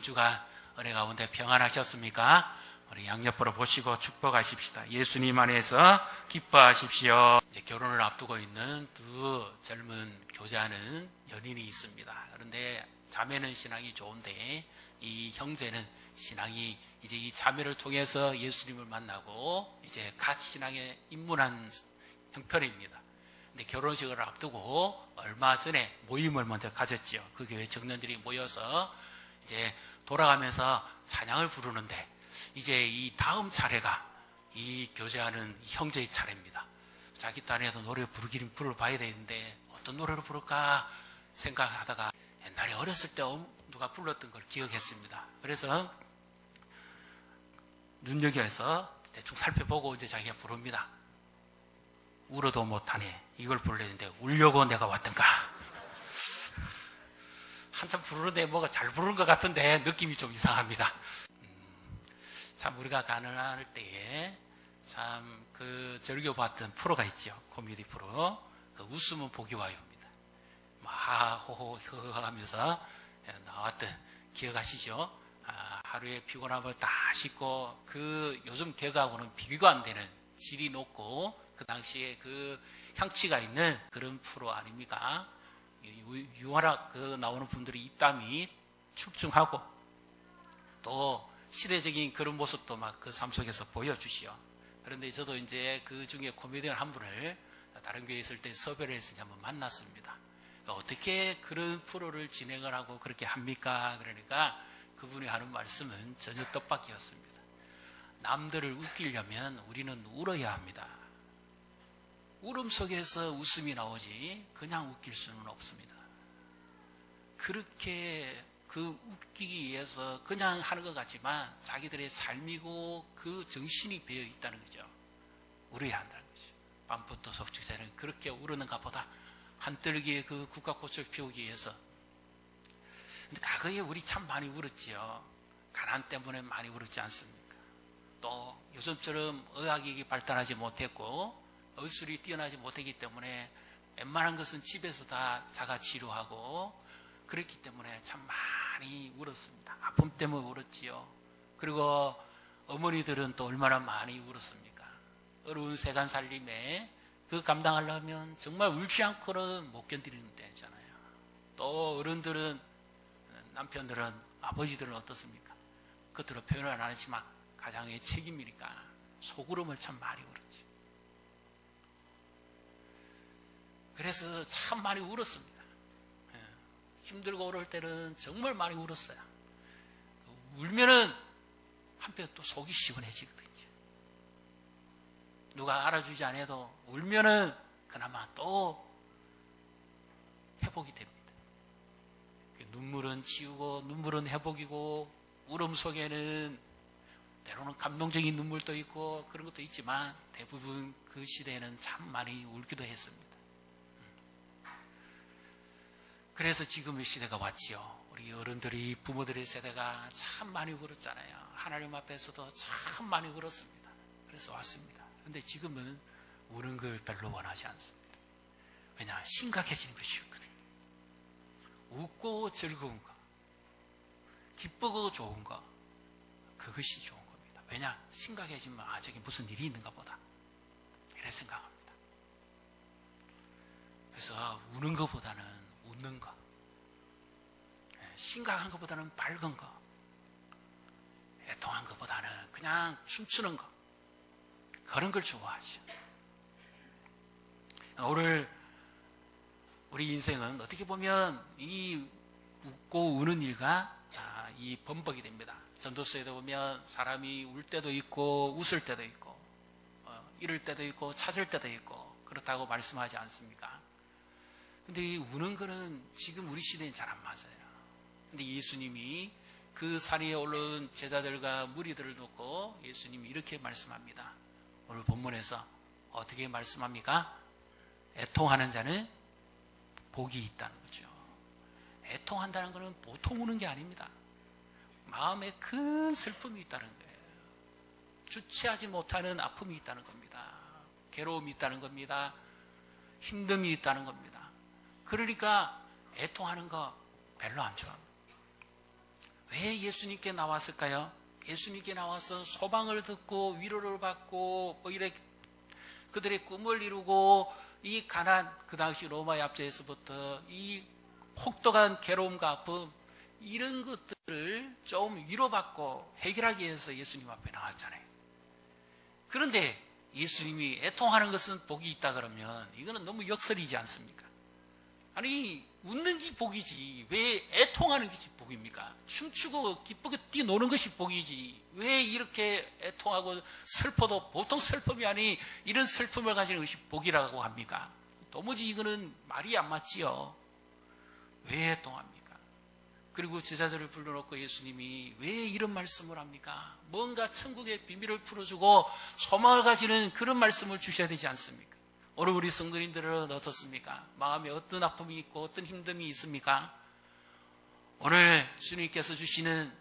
주가 은혜 가운데 평안하셨습니까? 우리 양옆으로 보시고 축복하십시다. 예수님 안에서 기뻐하십시오. 이제 결혼을 앞두고 있는 두 젊은 교제하는 연인이 있습니다. 그런데 자매는 신앙이 좋은데 이 형제는 신앙이 이제 이 자매를 통해서 예수님을 만나고 이제 같이 신앙에 입문한 형편입니다. 근데 결혼식을 앞두고 얼마 전에 모임을 먼저 가졌지요. 그 교회 청년들이 모여서 이제 돌아가면서 찬양을 부르는데 이제 이 다음 차례가 이 교제하는 형제의 차례입니다. 자기 딴에도 노래 부르기는 불러봐야 되는데 어떤 노래를 부를까 생각하다가 옛날에 어렸을 때 누가 불렀던 걸 기억했습니다. 그래서 눈여겨서 대충 살펴보고 이제 자기가 부릅니다. 울어도 못하네. 이걸 부르려는데 울려고 내가 왔던가. 한참 부르는데 뭐가 잘 부르는 것 같은데 느낌이 좀 이상합니다. 음, 참 우리가 가능할 때에 참그 절교 봤던 프로가 있죠. 코미디 프로. 그 웃으면 보기 와요입니다. 마호호 허허 하면서 나왔던 기억하시죠? 아, 하루에 피곤함을 다 씻고 그 요즘 개그하고는 비교가 안 되는 질이 높고 그 당시에 그 향취가 있는 그런 프로 아닙니까? 유화락 그 나오는 분들이 입담이 축중하고 또 시대적인 그런 모습도 막 그 삶 속에서 보여주시오. 그런데 저도 이제 그 중에 코미디언 한 분을 다른 교회에 있을 때 섭외를 해서 한번 만났습니다. 그러니까 어떻게 그런 프로를 진행을 하고 그렇게 합니까? 그러니까 그분이 하는 말씀은 전혀 뜻밖이었습니다. 남들을 웃기려면 우리는 울어야 합니다. 울음 속에서 웃음이 나오지 그냥 웃길 수는 없습니다. 그렇게 그 웃기기 위해서 그냥 하는 것 같지만 자기들의 삶이고 그 정신이 배어 있다는 거죠. 울어야 한다는 거죠. 밤부터 속주새는 그렇게 울었는가 보다 한떨기에 그 국가꽃을 피우기 위해서. 근데 과거에 우리 참 많이 울었지요. 가난 때문에 많이 울었지 않습니까? 또 요즘처럼 의학이 발달하지 못했고 의술이 뛰어나지 못했기 때문에 웬만한 것은 집에서 다 자가 치료하고 그랬기 때문에 참 많이 울었습니다. 아픔 때문에 울었지요. 그리고 어머니들은 또 얼마나 많이 울었습니까? 어려운 세간 살림에 그 감당하려면 정말 울지 않고는 못 견디는 데잖아요. 또 어른들은 남편들은 아버지들은 어떻습니까? 겉으로 표현을 안 하지만 가장의 책임이니까 속으로을 참 많이 울었지. 그래서 참 많이 울었습니다. 예. 힘들고 오를 때는 정말 많이 울었어요. 울면은 한편 또 속이 시원해지거든요. 누가 알아주지 않아도 울면은 그나마 또 회복이 됩니다. 그 눈물은 치우고 눈물은 회복이고 울음 속에는 때로는 감동적인 눈물도 있고 그런 것도 있지만 대부분 그 시대에는 참 많이 울기도 했습니다. 그래서 지금의 시대가 왔지요. 우리 어른들이 부모들의 세대가 참 많이 울었잖아요. 하나님 앞에서도 참 많이 울었습니다. 그래서 왔습니다. 근데 지금은 우는 걸 별로 원하지 않습니다. 왜냐? 심각해지는 것이 없거든요. 웃고 즐거운 거, 기쁘고 좋은 거, 그것이 좋은 겁니다. 왜냐? 심각해지면 아, 저기 무슨 일이 있는가 보다. 이래 생각합니다. 그래서 우는 것보다는 웃는 거. 예, 심각한 것보다는 밝은 거. 애통한 것보다는 그냥 춤추는 거. 그런 걸 좋아하죠. 오늘 우리 인생은 어떻게 보면 이 웃고 우는 일과 아, 이 범벅이 됩니다. 전도서에도 보면 사람이 울 때도 있고 웃을 때도 있고 어, 잃을 때도 있고 찾을 때도 있고 그렇다고 말씀하지 않습니까? 근데 이 우는 거는 지금 우리 시대엔 잘 안 맞아요. 근데 예수님이 그 산에 올른 제자들과 무리들을 놓고 예수님이 이렇게 말씀합니다. 오늘 본문에서 어떻게 말씀합니까? 애통하는 자는 복이 있다는 거죠. 애통한다는 것은 보통 우는 게 아닙니다. 마음에 큰 슬픔이 있다는 거예요. 주체하지 못하는 아픔이 있다는 겁니다. 괴로움이 있다는 겁니다. 힘듦이 있다는 겁니다. 그러니까 애통하는 거 별로 안 좋아합니다. 왜 예수님께 나왔을까요? 예수님께 나와서 소망을 듣고 위로를 받고 뭐 이래 그들의 꿈을 이루고 이 가난 그 당시 로마 얍제에서부터 이 혹독한 괴로움과 아픔 이런 것들을 좀 위로받고 해결하기 위해서 예수님 앞에 나왔잖아요. 그런데 예수님이 애통하는 것은 복이 있다 그러면 이거는 너무 역설이지 않습니까? 아니 웃는 게 복이지 왜 애통하는 것이 복입니까? 춤추고 기쁘게 뛰노는 것이 복이지 왜 이렇게 애통하고 슬퍼도 보통 슬픔이 아니 이런 슬픔을 가지는 것이 복이라고 합니까? 도무지 이거는 말이 안 맞지요. 왜 애통합니까? 그리고 제자들을 불러놓고 예수님이 왜 이런 말씀을 합니까? 뭔가 천국의 비밀을 풀어주고 소망을 가지는 그런 말씀을 주셔야 되지 않습니까? 오늘 우리 성도님들은 어떻습니까? 마음에 어떤 아픔이 있고 어떤 힘듦이 있습니까? 오늘 주님께서 주시는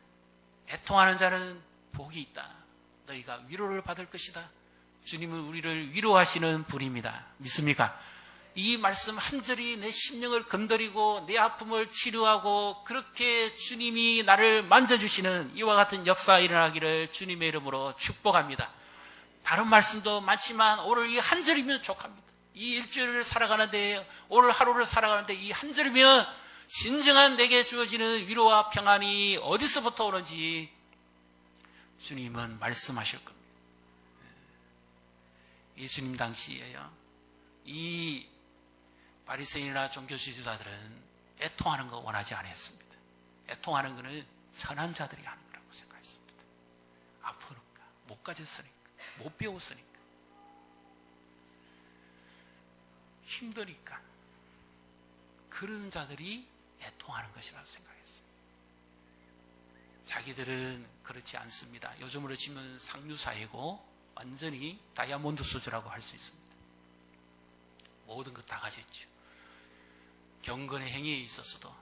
애통하는 자는 복이 있다. 너희가 위로를 받을 것이다. 주님은 우리를 위로하시는 분입니다. 믿습니까? 이 말씀 한 절이 내 심령을 건드리고 내 아픔을 치료하고 그렇게 주님이 나를 만져주시는 이와 같은 역사 일어나기를 주님의 이름으로 축복합니다. 다른 말씀도 많지만 오늘 이 한 절이면 족합니다. 이 일주일을 살아가는데 오늘 하루를 살아가는데 이 한 절이면 진정한 내게 주어지는 위로와 평안이 어디서부터 오는지 주님은 말씀하실 겁니다. 예수님 당시에요. 이 바리새인이나 종교 지도자들은 애통하는 거 원하지 않았습니다. 애통하는 것은 천한 자들이 하는 거라고 생각했습니다. 아프니까, 못 가졌으니까, 못 배웠으니까, 힘드니까 그런 자들이 애통하는 것이라고 생각했습니다. 자기들은 그렇지 않습니다. 요즘으로 치면 상류사회고 완전히 다이아몬드 수주라고 할 수 있습니다. 모든 것 다 가졌죠. 경건의 행위에 있어서도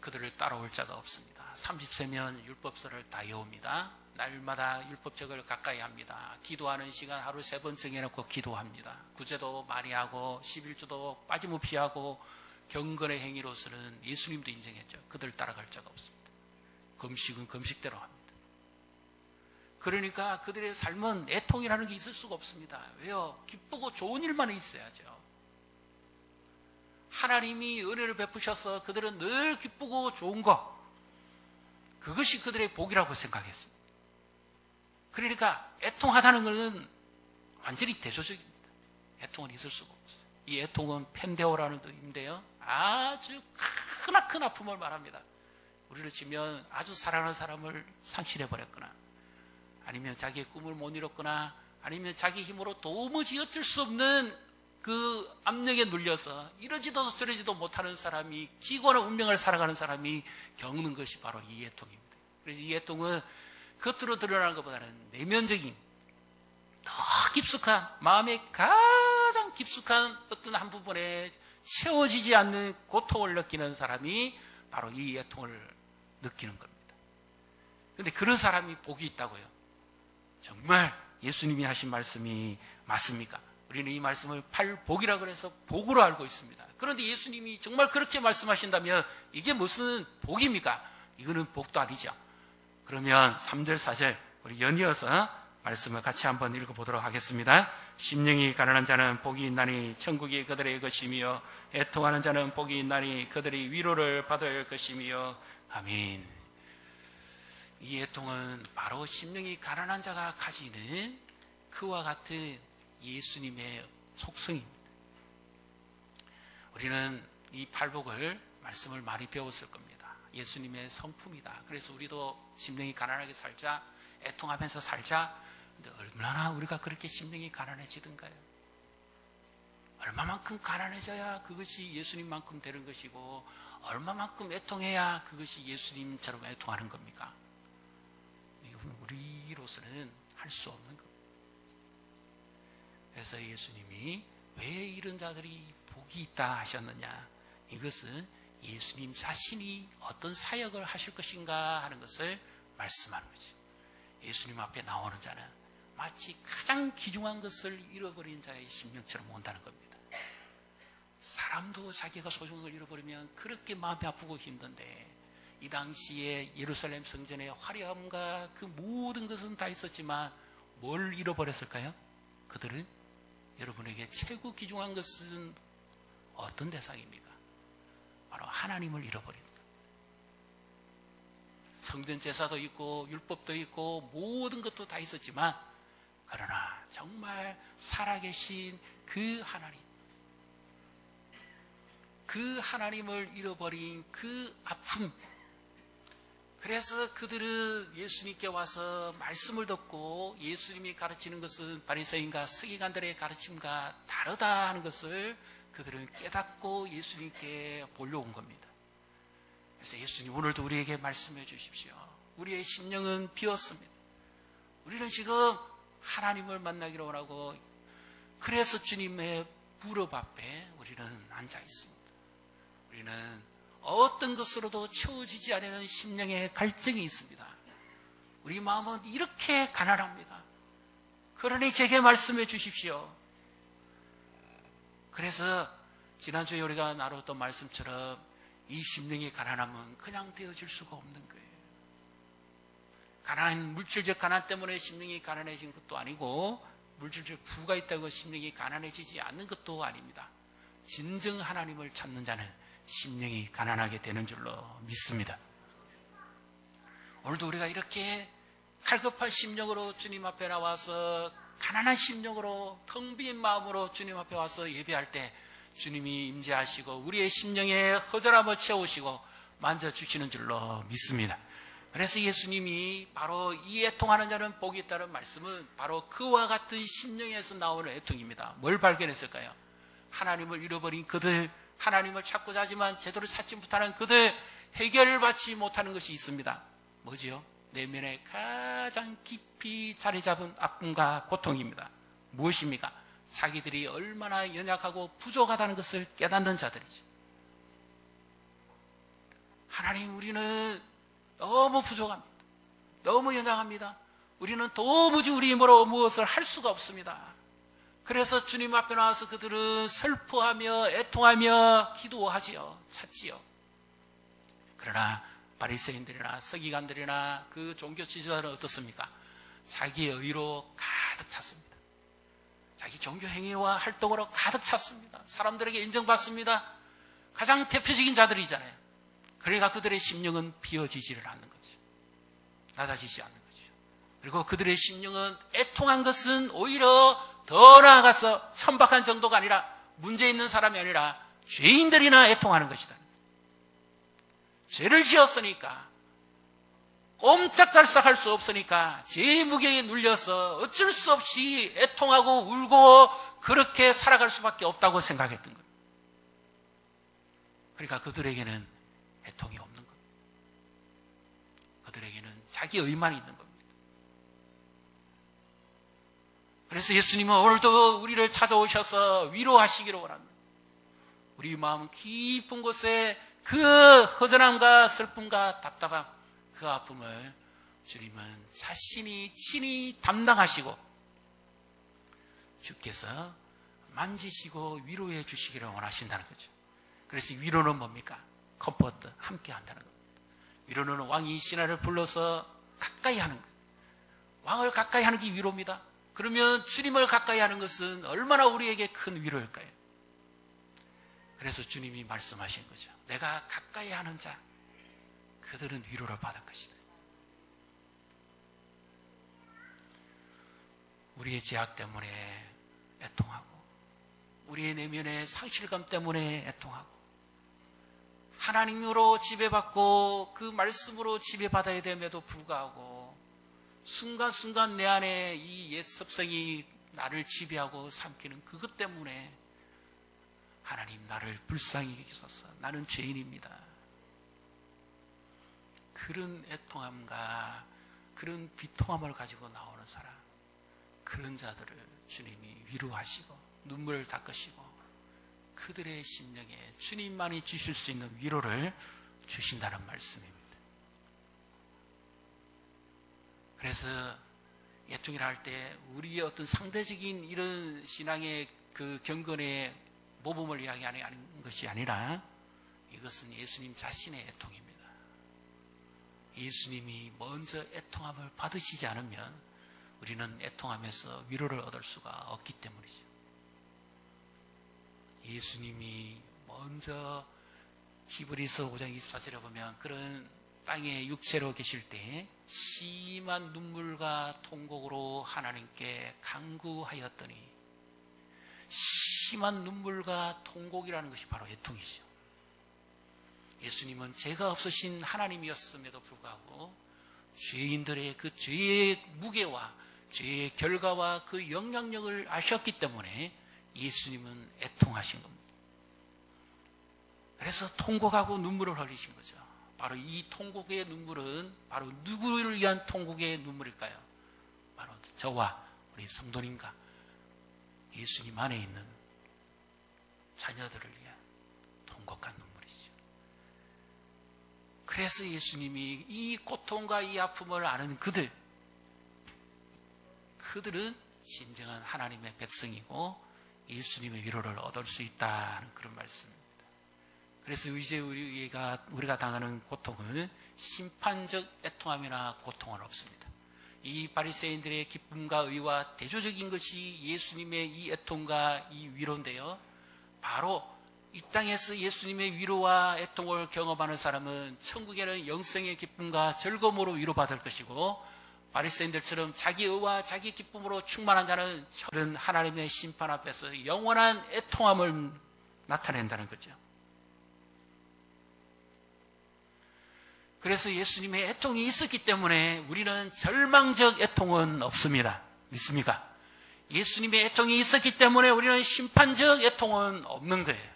그들을 따라올 자가 없습니다. 30세면 율법서를 다 외웁니다. 날마다 율법책을 가까이 합니다. 기도하는 시간 하루 세 번 정해놓고 기도합니다. 구제도 많이 하고 11주도 빠짐없이 하고 경건의 행위로서는 예수님도 인정했죠. 그들 따라갈 자가 없습니다. 금식은 금식대로 합니다. 그러니까 그들의 삶은 애통이라는 게 있을 수가 없습니다. 왜요? 기쁘고 좋은 일만 있어야죠. 하나님이 은혜를 베푸셔서 그들은 늘 기쁘고 좋은 것, 그것이 그들의 복이라고 생각했습니다. 그러니까 애통하다는 것은 완전히 대조적입니다. 애통은 있을 수가 없어요. 이 애통은 펜데오라는 뜻인데요. 아주 크나큰 아픔을 말합니다. 우리를 치면 아주 사랑하는 사람을 상실해버렸거나 아니면 자기의 꿈을 못 이뤘거나 아니면 자기 힘으로 도무지 어쩔 수 없는 그 압력에 눌려서 이러지도 저러지도 못하는 사람이 기고한 운명을 살아가는 사람이 겪는 것이 바로 이 애통입니다. 그래서 이 애통은 겉으로 드러나는 것보다는 내면적인 더 깊숙한 마음의 가장 깊숙한 어떤 한 부분에 채워지지 않는 고통을 느끼는 사람이 바로 이 애통을 느끼는 겁니다. 그런데 그런 사람이 복이 있다고요. 정말 예수님이 하신 말씀이 맞습니까? 우리는 이 말씀을 팔복이라 그래서 복으로 알고 있습니다. 그런데 예수님이 정말 그렇게 말씀하신다면 이게 무슨 복입니까? 이거는 복도 아니죠. 그러면 3절, 4절 우리 연이어서 말씀을 같이 한번 읽어보도록 하겠습니다. 심령이 가난한 자는 복이 있나니 천국이 그들의 것이며 애통하는 자는 복이 있나니 그들이 위로를 받을 것이며 아멘. 이 애통은 바로 심령이 가난한 자가 가지는 그와 같은 예수님의 속성입니다. 우리는 이 팔복을 말씀을 많이 배웠을 겁니다. 예수님의 성품이다. 그래서 우리도 심령이 가난하게 살자, 애통하면서 살자. 근데 얼마나 우리가 그렇게 심령이 가난해지던가요? 얼마만큼 가난해져야 그것이 예수님만큼 되는 것이고, 얼마만큼 애통해야 그것이 예수님처럼 애통하는 겁니까? 이건 우리로서는 할 수 없는 겁니다. 그래서 예수님이 왜 이런 자들이 복이 있다 하셨느냐? 이것은 예수님 자신이 어떤 사역을 하실 것인가 하는 것을 말씀하는 거죠. 예수님 앞에 나오는 자는 마치 가장 귀중한 것을 잃어버린 자의 심령처럼 온다는 겁니다. 사람도 자기가 소중한 걸 잃어버리면 그렇게 마음이 아프고 힘든데 이 당시에 예루살렘 성전의 화려함과 그 모든 것은 다 있었지만 뭘 잃어버렸을까요? 그들은 여러분에게 최고 귀중한 것은 어떤 대상입니까? 바로 하나님을 잃어버린 것. 성전 제사도 있고 율법도 있고 모든 것도 다 있었지만 그러나 정말 살아계신 그 하나님 그 하나님을 잃어버린 그 아픔 그래서 그들은 예수님께 와서 말씀을 듣고 예수님이 가르치는 것은 바리새인과 서기관들의 가르침과 다르다 하는 것을 그들은 깨닫고 예수님께 몰려온 겁니다. 그래서 예수님 오늘도 우리에게 말씀해 주십시오. 우리의 심령은 비었습니다. 우리는 지금 하나님을 만나기로 원하고 그래서 주님의 무릎 앞에 우리는 앉아 있습니다. 우리는 어떤 것으로도 채워지지 않는 심령의 갈증이 있습니다. 우리 마음은 이렇게 가난합니다. 그러니 제게 말씀해 주십시오. 그래서 지난주에 우리가 나눴던 말씀처럼 이 심령의 가난함은 그냥 되어질 수가 없는 거예요. 가난, 물질적 가난 때문에 심령이 가난해진 것도 아니고 물질적 부가 있다고 심령이 가난해지지 않는 것도 아닙니다. 진정 하나님을 찾는 자는 심령이 가난하게 되는 줄로 믿습니다. 오늘도 우리가 이렇게 갈급한 심령으로 주님 앞에 나와서 가난한 심령으로 텅 빈 마음으로 주님 앞에 와서 예배할 때 주님이 임재하시고 우리의 심령에 허전함을 채우시고 만져주시는 줄로 믿습니다. 그래서 예수님이 바로 이 애통하는 자는 복이 있다는 말씀은 바로 그와 같은 심령에서 나오는 애통입니다. 뭘 발견했을까요? 하나님을 잃어버린 그들, 하나님을 찾고자 하지만 제대로 찾지 못하는 그들, 해결을 받지 못하는 것이 있습니다. 뭐지요? 내면에 가장 깊이 자리 잡은 아픔과 고통입니다. 무엇입니까? 자기들이 얼마나 연약하고 부족하다는 것을 깨닫는 자들이죠. 하나님, 우리는 너무 부족합니다. 너무 연약합니다. 우리는 도무지 우리 힘으로 무엇을 할 수가 없습니다. 그래서 주님 앞에 나와서 그들은 슬퍼하며 애통하며 기도하지요. 찾지요. 그러나 바리새인들이나 서기관들이나 그 종교 지도자는 어떻습니까? 자기의 의로 가득 찼습니다. 자기 종교 행위와 활동으로 가득 찼습니다. 사람들에게 인정받습니다. 가장 대표적인 자들이잖아요. 그러니까 그들의 심령은 비어지지를 않는 거죠. 낮아지지 않는 거죠. 그리고 그들의 심령은 애통한 것은 오히려 더 나아가서 천박한 정도가 아니라 문제 있는 사람이 아니라 죄인들이나 애통하는 것이다. 죄를 지었으니까 꼼짝달싹 할 수 없으니까 죄의 무게에 눌려서 어쩔 수 없이 애통하고 울고 그렇게 살아갈 수밖에 없다고 생각했던 거예요. 그러니까 그들에게는 애통이 없는 겁니다. 그들에게는 자기 의만 있는 겁니다. 그래서 예수님은 오늘도 우리를 찾아오셔서 위로하시기를 원합니다. 우리 마음 깊은 곳에 그 허전함과 슬픔과 답답함, 그 아픔을 주님은 자신이 친히 담당하시고 주께서 만지시고 위로해 주시기를 원하신다는 거죠. 그래서 위로는 뭡니까? 컴포트, 함께 한다는 겁니다. 위로는 왕이 신하를 불러서 가까이 하는 거예요. 왕을 가까이 하는 게 위로입니다. 그러면 주님을 가까이 하는 것은 얼마나 우리에게 큰 위로일까요? 그래서 주님이 말씀하신 거죠. 내가 가까이 하는 자, 그들은 위로를 받을 것이다. 우리의 제약 때문에 애통하고, 우리의 내면의 상실감 때문에 애통하고, 하나님으로 지배받고 그 말씀으로 지배받아야 됨에도 불구하고 순간순간 내 안에 이옛 습성이 나를 지배하고 삼키는 그것 때문에 하나님 나를 불쌍히 여기소서 나는 죄인입니다. 그런 애통함과 그런 비통함을 가지고 나오는 사람 그런 자들을 주님이 위로하시고 눈물을 닦으시고 그들의 심령에 주님만이 주실 수 있는 위로를 주신다는 말씀입니다. 그래서 예통이라 할 때 우리의 어떤 상대적인 이런 신앙의 그 경건의 모범을 이야기하는 것이 아니라 이것은 예수님 자신의 애통입니다. 예수님이 먼저 애통함을 받으시지 않으면 우리는 애통함에서 위로를 얻을 수가 없기 때문이죠. 예수님이 먼저 히브리서 5장 24절에 보면 그런 땅에 육체로 계실 때 심한 눈물과 통곡으로 하나님께 강구하였더니 심한 눈물과 통곡이라는 것이 바로 애통이죠. 예수님은 죄가 없으신 하나님이었음에도 불구하고 죄인들의 그 죄의 무게와 죄의 결과와 그 영향력을 아셨기 때문에 예수님은 애통하신 겁니다. 그래서 통곡하고 눈물을 흘리신 거죠. 바로 이 통곡의 눈물은 바로 누구를 위한 통곡의 눈물일까요? 바로 저와 우리 성도님과 예수님 안에 있는 자녀들을 위한 통곡한 눈물이죠. 그래서 예수님이 이 고통과 이 아픔을 아는 그들, 그들은 진정한 하나님의 백성이고 예수님의 위로를 얻을 수 있다는 그런 말씀입니다. 그래서 이제 우리가, 우리가 당하는 고통은 심판적 애통함이나 고통은 없습니다. 이 바리새인들의 기쁨과 의와 대조적인 것이 예수님의 이 애통과 이 위로인데요. 바로 이 땅에서 예수님의 위로와 애통을 경험하는 사람은 천국에는 영생의 기쁨과 즐거움으로 위로받을 것이고 바리새인들처럼 자기 의와 자기 기쁨으로 충만한 자는 그런 하나님의 심판 앞에서 영원한 애통함을 나타낸다는 거죠. 그래서 예수님의 애통이 있었기 때문에 우리는 절망적 애통은 없습니다. 믿습니까? 예수님의 애통이 있었기 때문에 우리는 심판적 애통은 없는 거예요.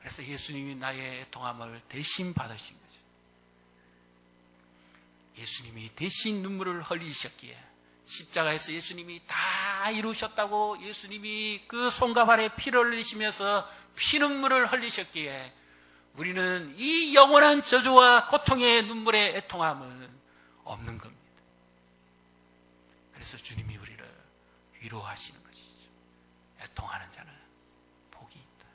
그래서 예수님이 나의 애통함을 대신 받으신 거죠. 예수님이 대신 눈물을 흘리셨기에 십자가에서 예수님이 다 이루셨다고 예수님이 그 손과 발에 피를 흘리시면서 피눈물을 흘리셨기에 우리는 이 영원한 저주와 고통의 눈물의 애통함은 없는 겁니다. 그래서 주님이 우리를 위로하시는 것이죠. 애통하는 자는 복이 있다.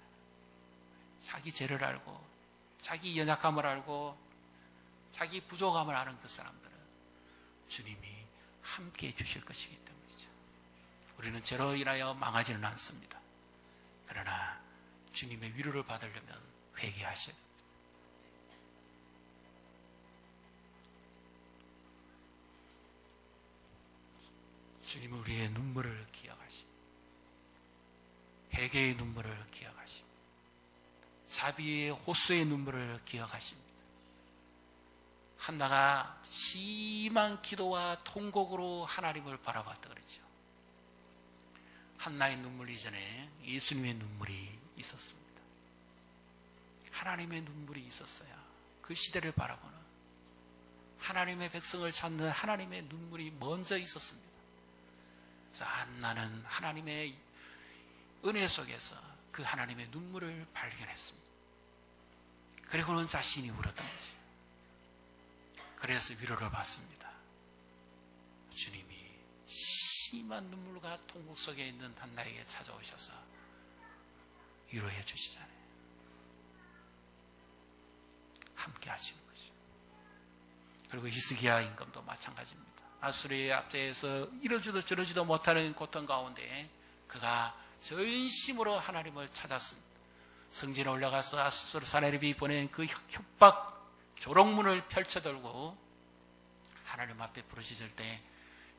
자기 죄를 알고, 자기 연약함을 알고, 자기 부족함을 아는 그 사람들은 주님이 함께 해주실 것이기 때문이죠. 우리는 죄로 인하여 망하지는 않습니다. 그러나 주님의 위로를 받으려면 회개하셔야 됩니다. 주님은 우리의 눈물을 기억하십니다. 회개의 눈물을 기억하십니다. 자비의 호수의 눈물을 기억하십니다. 한나가 심한 기도와 통곡으로 하나님을 바라봤다 그랬죠. 한나의 눈물 이전에 예수님의 눈물이 있었습니다. 하나님의 눈물이 있었어야 그 시대를 바라보는 하나님의 백성을 찾는 하나님의 눈물이 먼저 있었습니다. 그래서 한나는 하나님의 은혜 속에서 그 하나님의 눈물을 발견했습니다. 그리고는 자신이 울었던 거죠. 그래서 위로를 받습니다. 주님이 심한 눈물과 통곡 속에 있는 한나에게 찾아오셔서 위로해 주시잖아요. 함께 하시는 것이죠. 그리고 히스기야 임금도 마찬가지입니다. 아수리의 앞에서 이러지도 저러지도 못하는 고통 가운데 그가 전심으로 하나님을 찾았습니다. 성전에 올라가서 아수르 사내립이 보낸 그 협박 조롱문을 펼쳐들고 하나님 앞에 부르짖을 때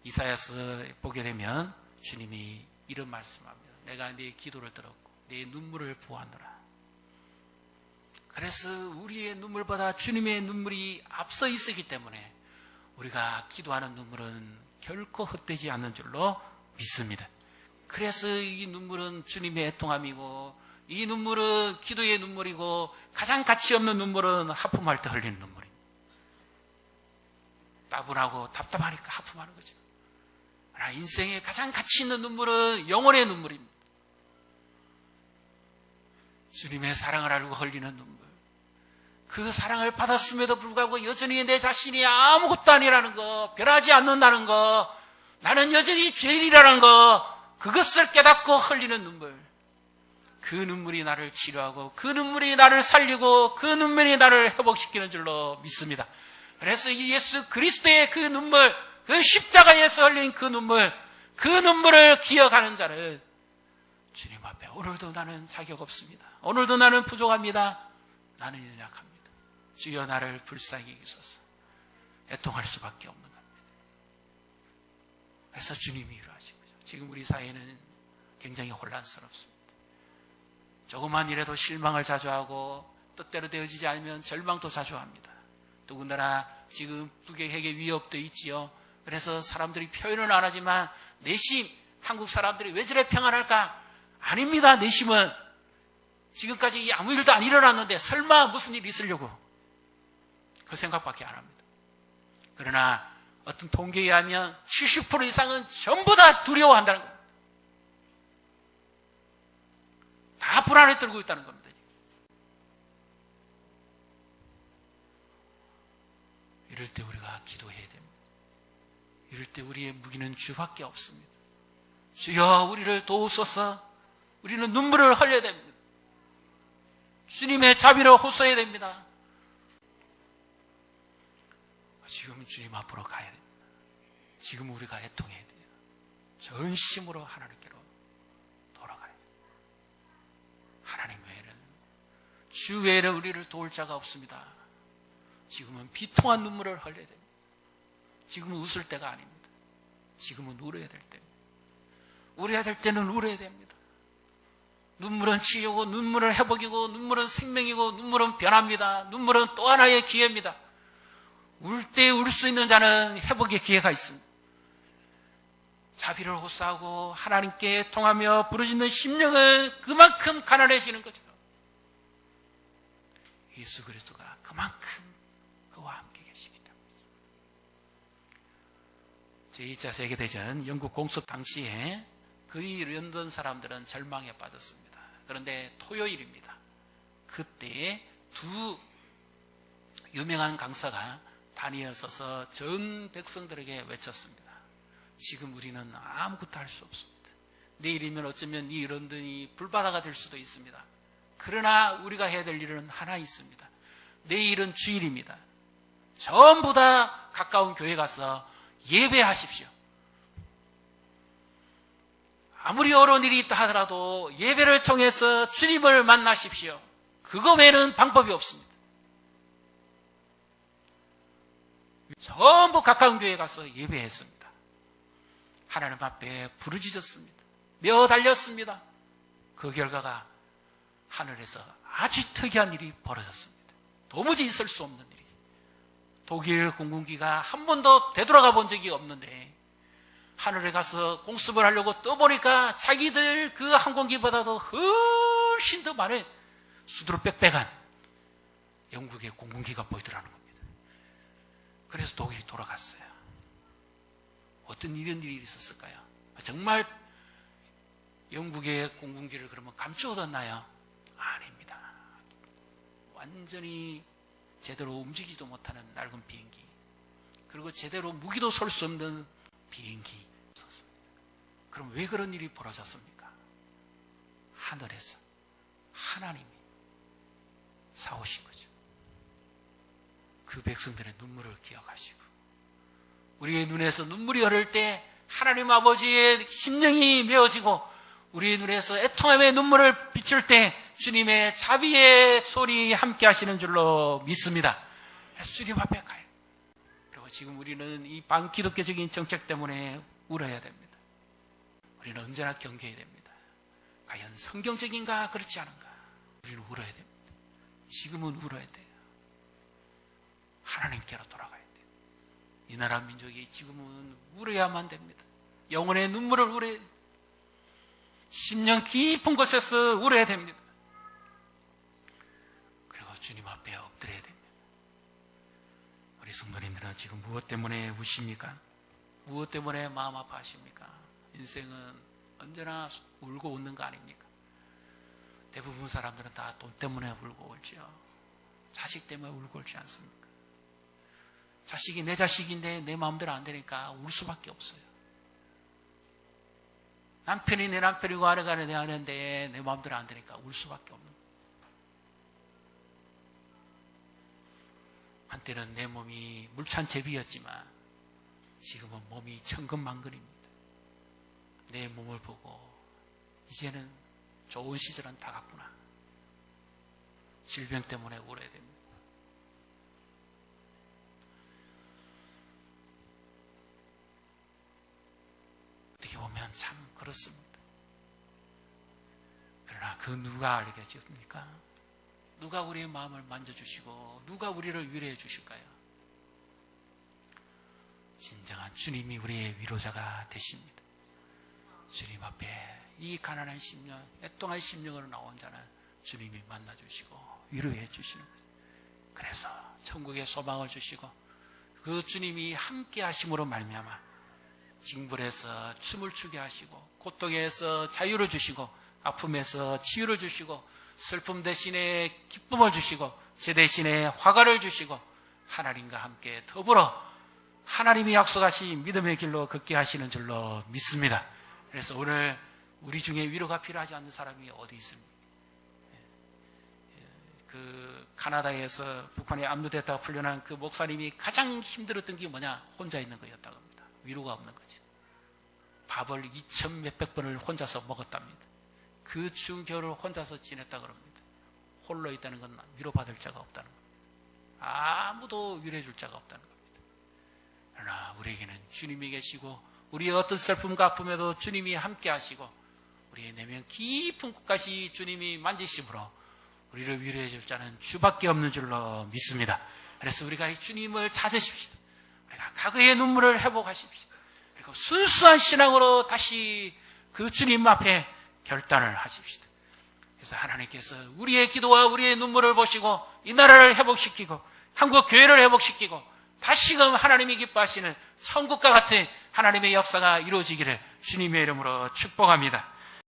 이사야서 보게 되면 주님이 이런 말씀합니다. 내가 네 기도를 들었고 네 눈물을 보았노라. 그래서 우리의 눈물보다 주님의 눈물이 앞서 있었기 때문에 우리가 기도하는 눈물은 결코 헛되지 않는 줄로 믿습니다. 그래서 이 눈물은 주님의 애통함이고 이 눈물은 기도의 눈물이고 가장 가치 없는 눈물은 하품할 때 흘리는 눈물입니다. 따분하고 답답하니까 하품하는 거죠. 그러나 인생에 가장 가치 있는 눈물은 영혼의 눈물입니다. 주님의 사랑을 알고 흘리는 눈물. 그 사랑을 받았음에도 불구하고 여전히 내 자신이 아무것도 아니라는 거, 변하지 않는다는 거, 나는 여전히 죄인이라는 거, 그것을 깨닫고 흘리는 눈물. 그 눈물이 나를 치료하고 그 눈물이 나를 살리고 그 눈물이 나를 회복시키는 줄로 믿습니다. 그래서 이 예수 그리스도의 그 눈물, 그 십자가에서 흘린 그 눈물, 그 눈물을 기억하는 자는 주님 앞에 오늘도 나는 자격 없습니다. 오늘도 나는 부족합니다. 나는 연약합니다. 주여 나를 불쌍히 여기소서. 애통할 수밖에 없는 겁니다. 그래서 주님이 이러하신 거죠. 지금 우리 사회는 굉장히 혼란스럽습니다. 조금만 이라도 실망을 자주 하고 뜻대로 되어지지 않으면 절망도 자주 합니다. 더군다나 지금 북의 핵의 위협도 있지요. 그래서 사람들이 표현은 안 하지만 내심 한국 사람들이 왜 저래 평안할까? 아닙니다. 내심은 지금까지 아무 일도 안 일어났는데 설마 무슨 일이 있으려고 그 생각밖에 안 합니다. 그러나 어떤 통계에 의하면 70% 이상은 전부 다 두려워한다는 겁니다. 다 불안에 떨고 있다는 겁니다. 이럴 때 우리가 기도해야 됩니다. 이럴 때 우리의 무기는 주밖에 없습니다. 주여 우리를 도우소서 우리는 눈물을 흘려야 됩니다. 주님의 자비를 호소해야 됩니다. 지금 주님 앞으로 가야 됩니다. 지금 우리가 애통해야 돼요. 전심으로 하나님께로 돌아가야 돼요. 하나님 외에는 주 외에는 우리를 도울 자가 없습니다. 지금은 비통한 눈물을 흘려야 됩니다. 지금은 웃을 때가 아닙니다. 지금은 울어야 될 때입니다. 울어야 될 때는 울어야 됩니다. 눈물은 치유고 눈물은 회복이고 눈물은 생명이고 눈물은 변합니다. 눈물은 또 하나의 기회입니다. 울 때 울 수 있는 자는 회복의 기회가 있습니다. 자비를 호소하고 하나님께 통하며 부르짖는 심령은 그만큼 가난해지는 거죠. 예수 그리스도가 그만큼 그와 함께 때문에. 제2차 세계대전 영국 공습 당시에 거의 런던 사람들은 절망에 빠졌습니다. 그런데 토요일입니다. 그때 두 유명한 강사가 단위에 서서 전 백성들에게 외쳤습니다. 지금 우리는 아무것도 할 수 없습니다. 내일이면 어쩌면 이 런던이 불바다가 될 수도 있습니다. 그러나 우리가 해야 될 일은 하나 있습니다. 내일은 주일입니다. 전부 다 가까운 교회 가서 예배하십시오. 아무리 어려운 일이 있다 하더라도 예배를 통해서 주님을 만나십시오. 그거 외에는 방법이 없습니다. 전부 가까운 교회에 가서 예배했습니다. 하나님 앞에 부르짖었습니다. 며 달렸습니다. 그 결과가 하늘에서 아주 특이한 일이 벌어졌습니다. 도무지 있을 수 없는 일이. 독일 공군기가 한 번도 되돌아가 본 적이 없는데 하늘에 가서 공습을 하려고 떠보니까 자기들 그 항공기보다도 훨씬 더 많은 수두로 빽빽한 영국의 공군기가 보이더라는 겁니다. 그래서 독일이 돌아갔어요. 어떤 이런 일이 있었을까요? 정말 영국의 공군기를 그러면 감추어뒀나요? 아닙니다. 완전히 제대로 움직이지도 못하는 낡은 비행기. 그리고 제대로 무기도 설 수 없는 비행기 있었습니다. 그럼 왜 그런 일이 벌어졌습니까? 하늘에서 하나님이 사오신 거죠. 그 백성들의 눈물을 기억하시고 우리의 눈에서 눈물이 흐를 때 하나님 아버지의 심령이 메어지고 우리의 눈에서 애통함의 눈물을 비출 때 주님의 자비의 소리 함께 하시는 줄로 믿습니다. 주님 앞에 가요. 그리고 지금 우리는 이 반기독교적인 정책 때문에 울어야 됩니다. 우리는 언제나 경계해야 됩니다. 과연 성경적인가 그렇지 않은가? 우리는 울어야 됩니다. 지금은 울어야 돼요. 하나님께로 돌아가야 돼요. 이 나라 민족이 지금은 울어야만 됩니다. 영혼의 눈물을 울어야. 10년 깊은 곳에서 울어야 됩니다. 그리고 주님 앞에 엎드려야 됩니다. 우리 성도님들은 지금 무엇 때문에 우십니까? 무엇 때문에 마음 아파하십니까? 인생은 언제나 울고 웃는 거 아닙니까? 대부분 사람들은 다 돈 때문에 울고 울지요. 자식 때문에 울고 울지 않습니까? 자식이 내 자식인데 내 마음대로 안 되니까 울 수밖에 없어요. 남편이 내 남편이고 아내가 내 아내인데 내 마음대로 안 되니까 울 수밖에 없는. 한때는 내 몸이 물찬 제비였지만 지금은 몸이 천근만근입니다. 내 몸을 보고 이제는 좋은 시절은 다 갔구나. 질병 때문에 울어야 됩니다. 어떻게 보면 참 그렇습니다. 그러나 그 누가 알겠습니까? 누가 우리의 마음을 만져주시고 누가 우리를 위로해 주실까요? 진정한 주님이 우리의 위로자가 되십니다. 주님 앞에 이 가난한 심령, 애통한 심령으로 나온 자는 주님이 만나주시고 위로해 주시는 거예요. 그래서 천국의 소망을 주시고 그 주님이 함께 하심으로 말미암아 징벌에서 춤을 추게 하시고 고통에서 자유를 주시고 아픔에서 치유를 주시고 슬픔 대신에 기쁨을 주시고 제 대신에 화가를 주시고 하나님과 함께 더불어 하나님이 약속하신 믿음의 길로 걷게 하시는 줄로 믿습니다. 그래서 오늘 우리 중에 위로가 필요하지 않는 사람이 어디 있습니까? 그 카나다에서 북한에 압류됐다가 풀려난 그 목사님이 가장 힘들었던 게 뭐냐? 혼자 있는 거였다고 합니다. 위로가 없는 거죠. 밥을 2천 몇백 번을 혼자서 먹었답니다. 그 겨울을 혼자서 지냈다 그럽니다. 홀로 있다는 건 위로받을 자가 없다는 겁니다. 아무도 위로해 줄 자가 없다는 겁니다. 그러나 우리에게는 주님이 계시고 우리의 어떤 슬픔과 아픔에도 주님이 함께 하시고 우리의 내면 깊은 곳까지 주님이 만지심으로 우리를 위로해 줄 자는 주밖에 없는 줄로 믿습니다. 그래서 우리가 이 주님을 찾으십시다. 우리가 과거의 눈물을 회복하십시다. 그리고 순수한 신앙으로 다시 그 주님 앞에 결단을 하십시다. 그래서 하나님께서 우리의 기도와 우리의 눈물을 보시고 이 나라를 회복시키고 한국 교회를 회복시키고 다시금 하나님이 기뻐하시는 천국과 같은 하나님의 역사가 이루어지기를 주님의 이름으로 축복합니다.